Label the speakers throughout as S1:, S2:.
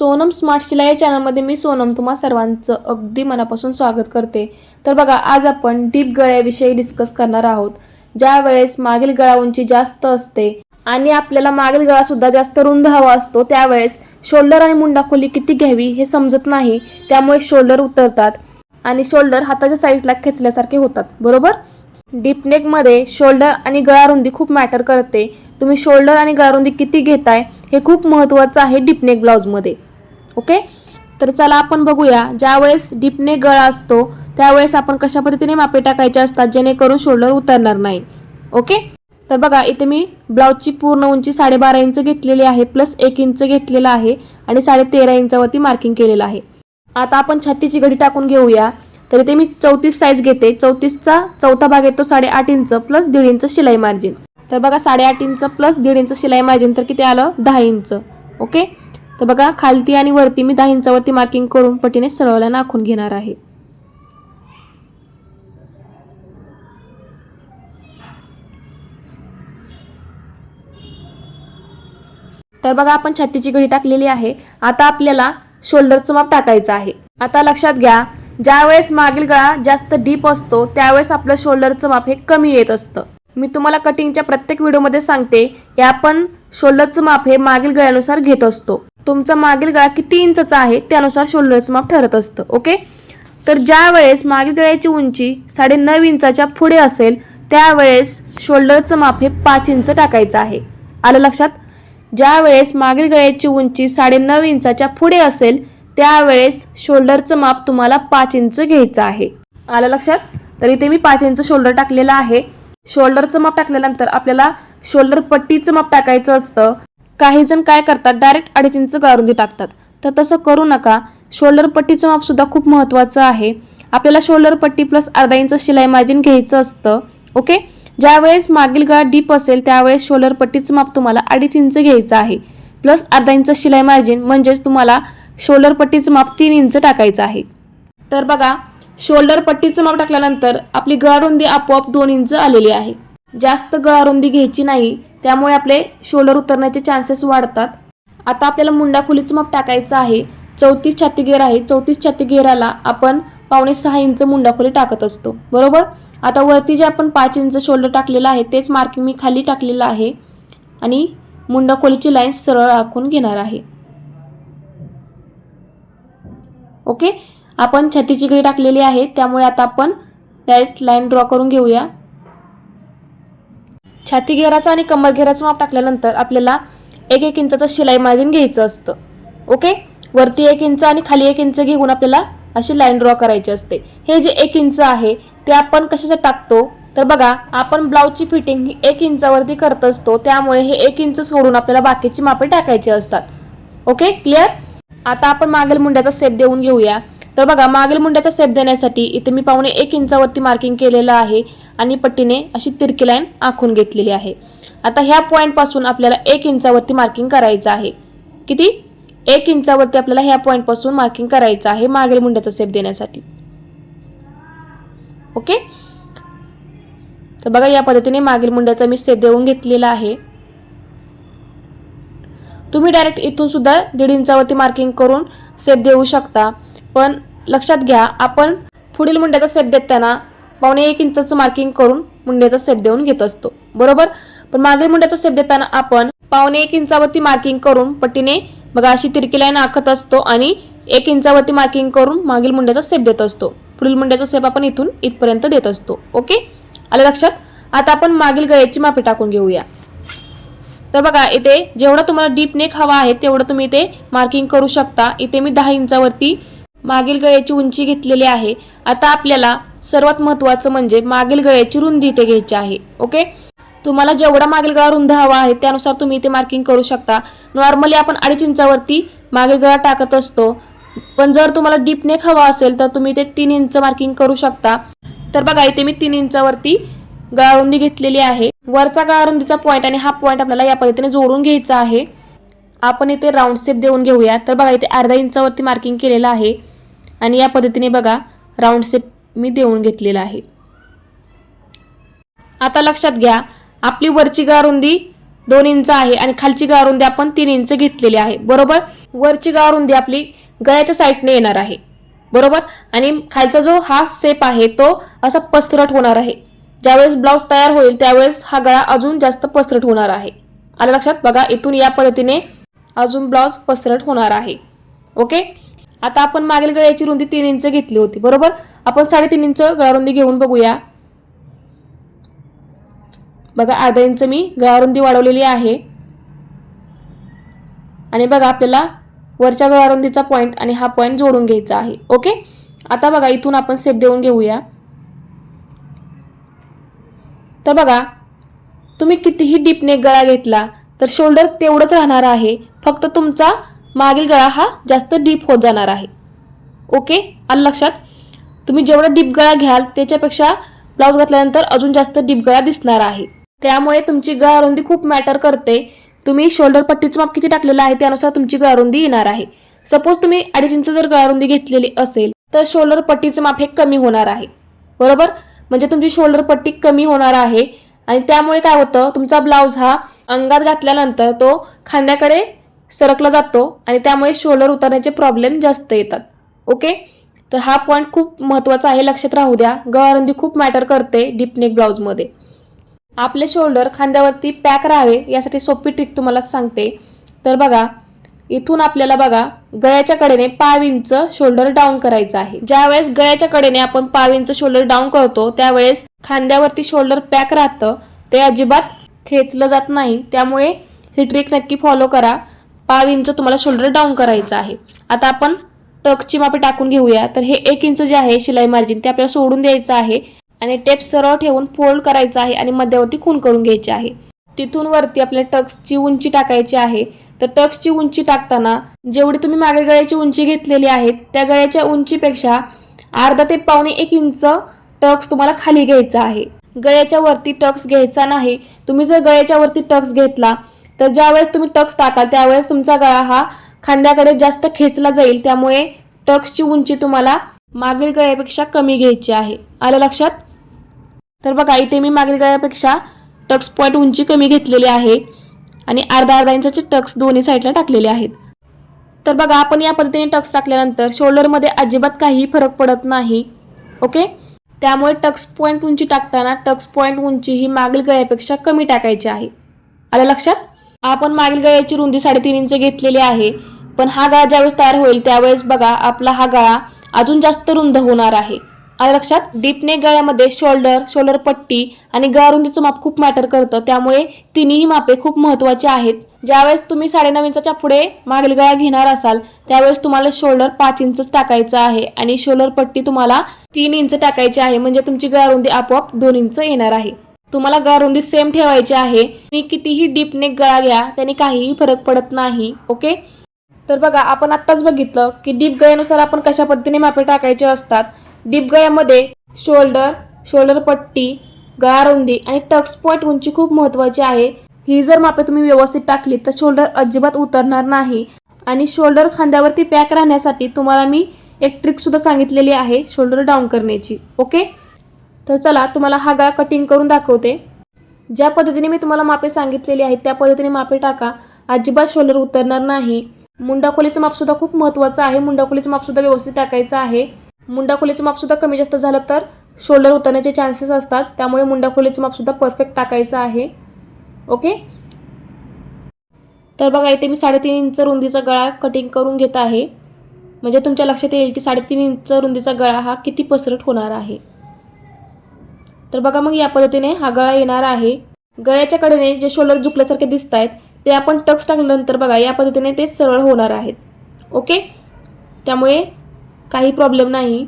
S1: Sonam smart शिलाई या चॅनलमध्ये मी सोनम तुम्हा सर्वांचं अगदी मनापासून स्वागत करते. तर बघा आज आपण डीप गळ्याविषयी डिस्कस करणार आहोत. ज्या वेळेस मागील गळा उंची जास्त असते आणि आपल्याला मागील गळा सुद्धा जास्त रुंद हवा असतो त्यावेळेस शोल्डर आणि मुंडा खोली किती घ्यावी हे समजत नाही. त्यामुळे शोल्डर उतरतात आणि शोल्डर हाताच्या साईडला खेचल्यासारखे होतात. बरोबर? डीपनेकमध्ये शोल्डर आणि गळारुंदी खूप मॅटर करते. तुम्ही शोल्डर आणि गळारुंदी किती घेताय हे खूप महत्त्वाचं आहे डीपनेक ब्लाऊजमध्ये. ओके? तर चला आपण बघूया ज्यावेळेस डीपने गळ गळा असतो त्यावेळेस आपण कशा पद्धतीने मापे टाकायचे असतात जेणेकरून शोल्डर उतरणार नाही. ओके? तर बघा इथे मी ब्लाऊजची पूर्ण उंची साडेबारा इंच घेतलेली आहे प्लस एक इंच घेतलेला आहे आणि साडे तेरा इंचावरती मार्किंग केलेलं आहे. आता आपण छातीची घडी टाकून घेऊया. तर इथे मी चौतीस साईज घेते. चौतीसचा चौथा भाग येतो साडेआठ इंच प्लस दीड इंच शिलाई मार्जिन. तर बघा साडेआठ इंच प्लस दीड इंच शिलाई मार्जिन तर किती आलं? दहा इंच. ओके? तर बघा खालती आणि वरती मी दहा इंचावरती मार्किंग करून पटीने सरळला नाखून घेणार आहे. तर बघा आपण छातीची घडी टाकलेली आहे. आता आपल्याला शोल्डरचं माप टाकायचं आहे. आता लक्षात घ्या ज्यावेळेस मागील गळा जास्त डीप असतो त्यावेळेस आपलं शोल्डरचं माप हे कमी येत असतं. मी तुम्हाला कटिंगच्या प्रत्येक व्हिडिओमध्ये सांगते की आपण शोल्डरचं माप हे मागील गळ्यानुसार घेत असतो. तुमचा मागील गळा किती इंचचा आहे त्यानुसार शोल्डरचं माप ठरत असतं ओके? तर ज्या वेळेस मागील गळ्याची उंची साडे नऊ इंचाच्या पुढे असेल त्यावेळेस शोल्डरचं माप हे पाच इंच टाकायचं आहे. आलं लक्षात? ज्या वेळेस मागील गळ्याची उंची साडे नऊ इंचाच्या पुढे असेल त्यावेळेस शोल्डरचं माप तुम्हाला पाच इंच घ्यायचं आहे. आलं लक्षात? तर इथे मी पाच इंच शोल्डर टाकलेलं आहे. शोल्डरचं माप टाकल्यानंतर आपल्याला शोल्डर पट्टीचं माप टाकायचं असतं. काही जण काय करतात? डायरेक्ट अडीच इंच गारुंदी टाकतात. तर तसं करू नका. शोल्डर पट्टीचं माप सुद्धा खूप महत्त्वाचं आहे. आपल्याला शोल्डर पट्टी प्लस अर्धा इंच शिलाई मार्जिन घ्यायचं असतं. ओके ज्यावेळेस मागील गळा डीप असेल त्यावेळेस शोल्डर पट्टीचं माप तुम्हाला अडीच इंच घ्यायचं आहे. प्लस अर्धा इंच शिलाई मार्जिन म्हणजेच तुम्हाला शोल्डर पट्टीचं माप तीन इंच टाकायचं आहे. तर बघा शोल्डर पट्टीचं माप टाकल्यानंतर आपली गळारुंदी आपोआप दोन इंच आलेली आहे. जास्त गळारुंदी घ्यायची नाही त्यामुळे आपले शोल्डर उतरण्याचे चान्सेस वाढतात. आता आपल्याला मुंडा खोलीचं माप टाकायचं आहे. चौतीस छाती घेर आहे. चौतीस छाती घेराला आपण पावणे सहा इंच मुंडाखोली टाकत असतो. बरोबर? आता वरती जे आपण पाच इंच शोल्डर टाकलेलं आहे तेच मार्किंग मी खाली टाकलेलं आहे आणि मुंडाखोलीची लाईन सरळ आखून घेणार आहे. ओके आपण छातीची घडी टाकलेली आहे त्यामुळे आता आपण डायरेक्ट लाईन ड्रॉ करून घेऊया. छाती घेराचं आणि कंबर घेराचं माप टाकल्यानंतर आपल्याला एक एक इंचाचं शिलाई मार्जिन घ्यायचं असतं. ओके वरती एक इंच आणि खाली एक इंच घेऊन आपल्याला अशी लाईन ड्रॉ करायची असते. हे जे एक इंच आहे ते आपण कशासाठी टाकतो? तर बघा आपण ब्लाऊजची फिटिंग ही एक इंचावरती करत असतो. त्यामुळे हे एक इंच सोडून आपल्याला बाकीची मापे टाकायची असतात. ओके क्लिअर आता आपण मागील मुंड्याचा सेप देऊन घेऊया. तर बघा मागील मुंड्याचा सेप देण्यासाठी इथे मी पावणे एक इंचावरती मार्किंग केलेलं आहे आणि पट्टीने अशी तिरकी लाईन आखून घेतलेली आहे. आता ह्या पॉईंटपासून आपल्याला एक इंचावरती मार्किंग करायचं आहे. किती? एक इंचावरती आपल्याला ह्या पॉईंटपासून मार्किंग करायचं आहे मागील मुंड्याचा सेप देण्यासाठी. ओके तर बघा या पद्धतीने मागील मुंड्याचा मी सेप देऊन घेतलेला आहे. तुम्ही डायरेक्ट इथून सुद्धा दीड इंचावरती मार्किंग करून सेप देऊ शकता. पण लक्षात घ्या आपण पुढील मुंड्याचा सेप देताना पावणे एक इंचाचं मार्किंग करून मुंड्याचा सेप देऊन घेत असतो. बरोबर? पण मागील मुंड्याचा सेप देताना आपण पावणे एक इंचावरती मार्किंग करून पट्टीने बघा अशी तिरकी लाईन आखत असतो आणि एक इंचावरती मार्किंग करून मागील मुंड्याचा सेप देत असतो. पुढील मुंड्याचा सेप आपण इथून इथपर्यंत देत असतो. ओके? आलं लक्षात? आता आपण मागील गळ्याची मापी टाकून घेऊया. तर बघा इथे जेवढा तुम्हाला डीप नेक हवा आहे तेवढं तुम्ही इथे मार्किंग करू शकता. इथे मी दहा इंचावरती मागील गळ्याची उंची घेतलेली आहे. आता आपल्याला सर्वात महत्त्वाचं म्हणजे मागील गळ्याची रुंदी इथे घ्यायची आहे. ओके? तुम्हाला जेवढा मागील गळा रुंद हवा आहे त्यानुसार तुम्ही इथे मार्किंग करू शकता. नॉर्मली आपण अडीच इंचावरती मागील गळा टाकत असतो. पण जर तुम्हाला डीप नेक हवा असेल तर तुम्ही इथे तीन इंच मार्किंग करू शकता. तर बघा इथे मी तीन इंचावरती गळारुंदी घेतलेली आहे. वरचा गळारुंदीचा पॉईंट आणि हा पॉईंट आपल्याला या पद्धतीने जोडून घ्यायचा आहे. आपण इथे राऊंड शेप देऊन घेऊया. तर बघा इथे अर्धा इंचावरती मार्किंग केलेलं आहे. आणि या पद्धतीने बघा राऊंड शेप मी देऊन घेतलेला आहे. आता लक्षात घ्या आपली वरची गारुंदी दोन इंच आहे आणि खालची गारुंदी आपण तीन इंच घेतलेली आहे. बरोबर? वरची गारुंदी आपली गळ्याच्या साईडने येणार आहे. बरोबर? आणि खालचा जो हा सेप आहे तो असा पसरट होणार आहे. ज्यावेळेस ब्लाऊज तयार होईल त्यावेळेस हा गळा अजून जास्त पसरट होणार आहे. आलं लक्षात? बघा इथून या पद्धतीने अजून ब्लाऊज पसरट होणार आहे. ओके? आता आपण मागील गळ्याची रुंदी तीन इंच घेतली होती बरोबर? आपण साडेतीन इंच गळारुंदी घेऊन बघूया. बघा अर्धा इंच मी गळारुंदी वाढवलेली आहे. आणि बघा आपल्याला वरच्या गळारुंदीचा पॉईंट आणि हा पॉईंट जोडून घ्यायचा आहे. ओके आता बघा इथून आपण सेप देऊन घेऊया. तर बघा तुम्ही कितीही डीपने गळा घेतला तर शोल्डर तेवढंच राहणार आहे. फक्त तुमचा मागील गळा हा जास्त डीप होत जाणार आहे. ओके? आणि लक्षात तुम्ही जेवढा डीप गळा घ्याल त्याच्यापेक्षा ब्लाऊज घातल्यानंतर अजून जास्त डीप गळा दिसणार आहे. त्यामुळे तुमची गळारुंदी खूप मॅटर करते. तुम्ही शोल्डर पट्टीचं माप किती टाकलेलं आहे त्यानुसार तुमची गळारुंदी येणार आहे. सपोज तुम्ही अडीच इंच जर गळारुंदी घेतलेली असेल तर शोल्डर पट्टीचं माप हे कमी होणार आहे. बरोबर? म्हणजे तुमची शोल्डर पट्टी कमी होणार आहे. आणि त्यामुळे काय होतं? तुमचा ब्लाऊज हा अंगात घातल्यानंतर तो खांद्याकडे सरकला जातो आणि त्यामुळे शोल्डर उतरण्याचे प्रॉब्लेम जास्त येतात. ओके तर हा पॉईंट खूप महत्त्वाचा आहे लक्षात राहू द्या. गळारुंदी खूप मॅटर करते डीपनेक ब्लाऊजमध्ये आपले शोल्डर खांद्यावरती पॅक राहावे यासाठी सोपी ट्रिक तुम्हाला सांगते. तर बघा इथून आपल्याला बघा गळ्याच्या कडेने पाव इंच शोल्डर डाऊन करायचं आहे. ज्यावेळेस गळ्याच्या कडेने आपण पाव इंच शोल्डर डाऊन करतो त्यावेळेस खांद्यावरती शोल्डर पॅक राहतं. ते अजिबात खेचलं जात नाही. त्यामुळे ही ट्रिक नक्की फॉलो करा. पाव इंच तुम्हाला शोल्डर डाऊन करायचं आहे. आता आपण टकची मापे टाकून घेऊया. तर हे एक इंच जे आहे शिलाई मार्जिन ते आपल्याला सोडून द्यायचं आहे. आणि टेप सरळ ठेवून फोल्ड करायचं आहे आणि मध्यावरती खून करून घ्यायची आहे. तिथून वरती आपल्या टक्सची उंची टाकायची आहे. तर टक्सची उंची टाकताना जेवढी तुम्ही मागे गळ्याची उंची घेतलेली आहे त्या गळ्याच्या उंचीपेक्षा अर्धा ते पावणे एक इंच टक्स तुम्हाला खाली घ्यायचा आहे. गळ्याच्या वरती टक्स घ्यायचा नाही. तुम्ही जर गळ्याच्या वरती टक्स घेतला तर ज्यावेळेस तुम्ही टक्स टाकाल त्यावेळेस तुमचा गळा हा खांद्याकडे जास्त खेचला जाईल. त्यामुळे टक्सची उंची तुम्हाला मागील गळ्यापेक्षा कमी घ्यायची आहे. आलं लक्षात? तर बघा इथे मी मागील गळ्यापेक्षा टक्स पॉईंट उंची कमी घेतलेली आहे आणि अर्धा अर्धा इंचाचे टक्स दोन्ही साईडला टाकलेले आहेत. तर बघा आपण या पद्धतीने टक्स टाकल्यानंतर शोल्डरमध्ये अजिबात काही फरक पडत नाही. ओके? त्यामुळे टक्स पॉईंट उंची टाकताना टक्स पॉईंट उंची ही मागील गळ्यापेक्षा कमी टाकायची आहे. आलं लक्षात? आपण मागील गळ्याची रुंदी साडेतीन इंच घेतलेली आहे. पण हा गळा ज्यावेळेस तयार होईल त्यावेळेस बघा आपला हा गळा अजून जास्त रुंद होणार आहे. आलं लक्षात डीपने गळ्यामध्ये शोल्डर शोल्डर पट्टी आणि गळारुंदीचं माप खूप मॅटर करतं. त्यामुळे तिन्ही मापे खूप महत्त्वाची आहेत. ज्यावेळेस तुम्ही साडेनऊ इंचाच्या पुढे मागील गळा घेणार असाल त्यावेळेस तुम्हाला शोल्डर पाच इंच टाकायचं आहे आणि शोल्डर पट्टी तुम्हाला तीन इंच टाकायची आहे. म्हणजे तुमची गळारुंदी आपोआप दोन इंच येणार आहे. तुम्हाला गळारुंदी सेम ठेवायची आहे. मी कितीही डीपने गळा घ्या त्याने काहीही फरक पडत नाही ओके? तर बघा आपण आत्ताच बघितलं की डीप गळ्यानुसार आपण कशा पद्धतीने मापे टाकायचे असतात. डीप गळ्यामध्ये शोल्डर शोल्डर पट्टी गळारुंदी आणि टक्स पॉईंट उंची खूप महत्त्वाची आहे. ही जर मापे तुम्ही व्यवस्थित टाकली तर शोल्डर अजिबात उतरणार नाही. आणि शोल्डर खांद्यावरती पॅक राहण्यासाठी तुम्हाला मी एक ट्रिक सुद्धा सांगितलेली आहे शोल्डर डाऊन करण्याची ओके? तर चला तुम्हाला हा गळा कटिंग करून दाखवते. ज्या पद्धतीने मी तुम्हाला मापे सांगितलेली आहेत त्या पद्धतीने मापे टाका. अजिबात शोल्डर उतरणार नाही. मुंडाखोलीचं मापसुद्धा खूप महत्त्वाचं आहे. मुंडाखोलीचं मापसुद्धा व्यवस्थित टाकायचं आहे. मुंडाखोलीचं मापसुद्धा कमी जास्त झालं तर शोल्डर उतरण्याचे चान्सेस असतात. त्यामुळे मुंडाखोलीचं मापसुद्धा परफेक्ट टाकायचं आहे. ओके तर बघा इथे मी साडेतीन इंच रुंदीचा गळा कटिंग करून घेत आहे. म्हणजे तुमच्या लक्षात येईल की साडेतीन इंच रुंदीचा गळा हा किती पसरट होणार आहे. तर बघा मग या पद्धतीने हा गळा येणार आहे. गळ्याच्या कडेने जे शोल्डर झुकल्यासारखे दिसत आहेत ते आपण टक्स टाकल्यानंतर बघा या पद्धतीने ते सरळ होणार आहेत. ओके? त्यामुळे काही प्रॉब्लेम नाही.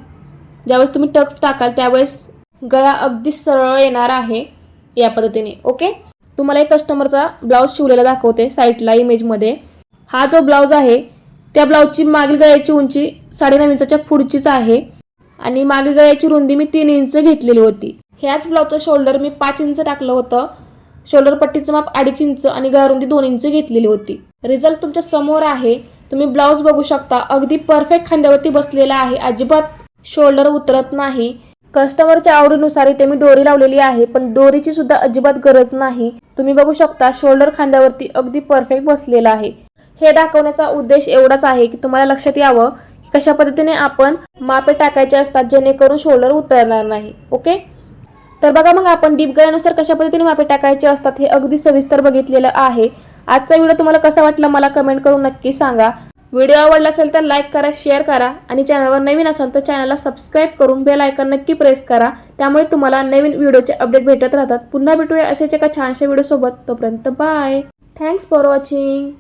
S1: ज्यावेळेस तुम्ही टक्स टाकाल त्यावेळेस गळा अगदी सरळ येणार आहे या पद्धतीने. ओके? तुम्हाला एक कस्टमरचा ब्लाऊज शिवलेला दाखवते साईडला इमेजमध्ये. हा जो ब्लाऊज आहे त्या ब्लाऊजची मागील गळ्याची उंची साडेनऊ इंचाच्या पुढचीच आहे. आणि मागील गळ्याची रुंदी मी तीन इंच घेतलेली होती. ह्याच ब्लाऊजचं शोल्डर मी पाच इंच टाकलं होतं. शोल्डर पट्टीचं माप अडीच इंच आणि गळारुंदी दोन इंच घेतलेली होती. रिझल्ट तुमच्यासमोर आहे. तुम्ही ब्लाऊज बघू शकता. अगदी परफेक्ट खांद्यावरती बसलेला आहे. अजिबात शोल्डर उतरत नाही. कस्टमरच्या आवडीनुसार इथे मी डोरी लावलेली आहे पण दोरीची सुद्धा अजिबात गरज नाही. तुम्ही बघू शकता शोल्डर खांद्यावरती अगदी परफेक्ट बसलेला आहे. हे दाखवण्याचा उद्देश एवढाच आहे की तुम्हाला लक्षात यावं कशा पद्धतीने आपण मापे टाकायचे असतात जेणेकरून शोल्डर उतरणार नाही. ओके तर बघा मग आपण डीप गळ्यानुसार कशा पद्धतीने मापे टाकायचे असतात हे अगदी सविस्तर बघितलेलं आहे. आजचा व्हिडिओ तुम्हाला कसा वाटला मला कमेंट करून नक्की सांगा. व्हिडिओ आवडला असेल तर लाईक करा शेअर करा आणि चॅनलवर नवीन असाल तर चॅनलला सबस्क्राईब करून बेल आयकन नक्की प्रेस करा. त्यामुळे तुम्हाला नवीन व्हिडिओचे अपडेट भेटत राहतात. पुन्हा भेटूया असेच एका छानशा व्हिडिओसोबत तोपर्यंत बाय थँक्स फॉर वॉचिंग